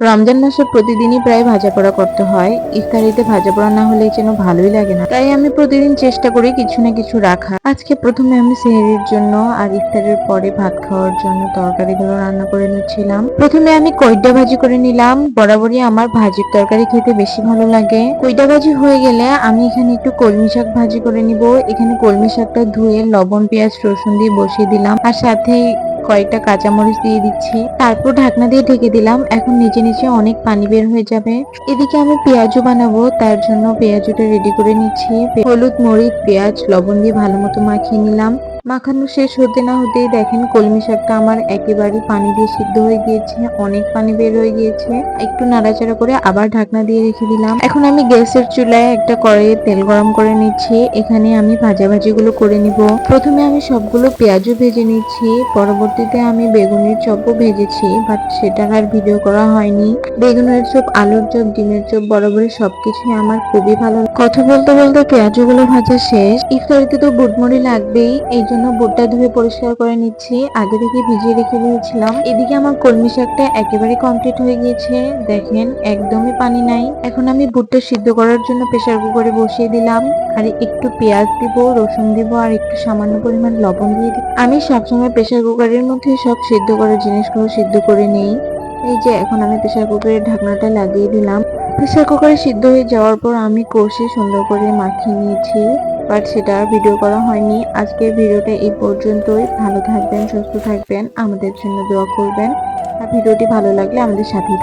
রমজান মাসে প্রতিদিনই প্রায় ভাজা পোড়া করতে হয়। ইফতারিতে ভাজা পোড়া না হলে যেন ভালোই লাগে না। তাই আমি প্রতিদিন চেষ্টা করি কিছু না কিছু রাখা। আজকে প্রথমে আমি সেহরির জন্য আর ইফতারের পরে ভাত খাওয়ার জন্য তরকারিগুলো রান্না করে নিচ্ছিলাম। প্রথমে আমি কইডা ভাজি করে নিলাম। বরাবরই আমার ভাজির তরকারি খেতে বেশি ভালো লাগে। কইডা ভাজি হয়ে গেলে আমি এখানে একটু কলমি শাক ভাজি করে নিব। এখানে কলমি শাকটা ধুয়ে লবণ, পেঁয়াজ, রসুন দিয়ে বসিয়ে দিলাম। আর সাথে কয়েকটা কাঁচামরিচ দিয়ে দিচ্ছি। তারপর ঢাকনা দিয়ে ঢেকে দিলাম। এখন নিচে নিচে অনেক পানি বের হয়ে যাবে। এদিকে আমি পেঁয়াজও বানাবো, তার জন্য পেঁয়াজটা রেডি করে নিচ্ছি। হলুদ, মরিচ, পেঁয়াজ, লবণ দিয়ে ভালো মতো মাখিয়ে নিলাম। মাখানো শেষ হতে না হতেই দেখেন কলমি শাকটা আমার একেবারে পানি দিয়ে সিদ্ধ হয়ে গিয়েছে, অনেক পানি বের হয়ে গিয়েছে। একটু নাড়াচাড়া করে আবার ঢাকনা দিয়ে রেখে দিলাম। এখন আমি গ্যাসের চুলায় একটা কড়াইয়ে তেল গরম করে নিচ্ছি। এখানে আমি ভাজা ভাজিগুলো করে নিব। প্রথমে আমি সবগুলো পেঁয়াজও ভেজে নিচ্ছি। পরবর্তীতে আমি বেগুনের চপও ভেজেছি, বাট সেটার আর ভিডিও করা হয়নি। বেগুনের চপ, আলুর চপ, ডিমের চপ বরাবরই সবকিছুই আমার খুবই ভালো কথা বলতে বলতে পেঁয়াজগুলো ভাজা শেষ। ইফতারিতে তো বুটমুড়ি লাগবেই, এই জন্য বুটটা ধুয়ে পরিষ্কার করে নিচ্ছি। আগে থেকে ভিজিয়ে রেখে দিয়েছিলাম। এদিকে আমার কলমি শাকটা একেবারে কমপ্লিট হয়ে গিয়েছে। দেখেন, একদমই পানি নাই। এখন আমি বুটটা সিদ্ধ করার জন্য প্রেসার কুকারে বসিয়ে দিলাম। আর একটু পেঁয়াজ দিব, রসুন দিব, আর একটু সামান্য পরিমাণ লবণ দিয়ে দিব আমি সবসময় প্রেসার কুকারের মধ্যে সব সিদ্ধ করার জিনিসগুলো সিদ্ধ করে নেই। এই যে, এখন আমি প্রেসার কুকারের ঢাকনাটা লাগিয়ে দিলাম। প্রেসার কুকারে সিদ্ধ হয়ে যাওয়ার পর আমি কষে সুন্দর করে মাখিয়ে নিয়েছি। বাট সেটা ভিডিও করা হয়নি। আজকের ভিডিওটা এই পর্যন্তই। ভালো থাকবেন, সুস্থ থাকবেন। আমাদের জন্য দোয়া করবেন। আর ভিডিওটি ভালো লাগলে আমাদের সাথেই থাকবেন।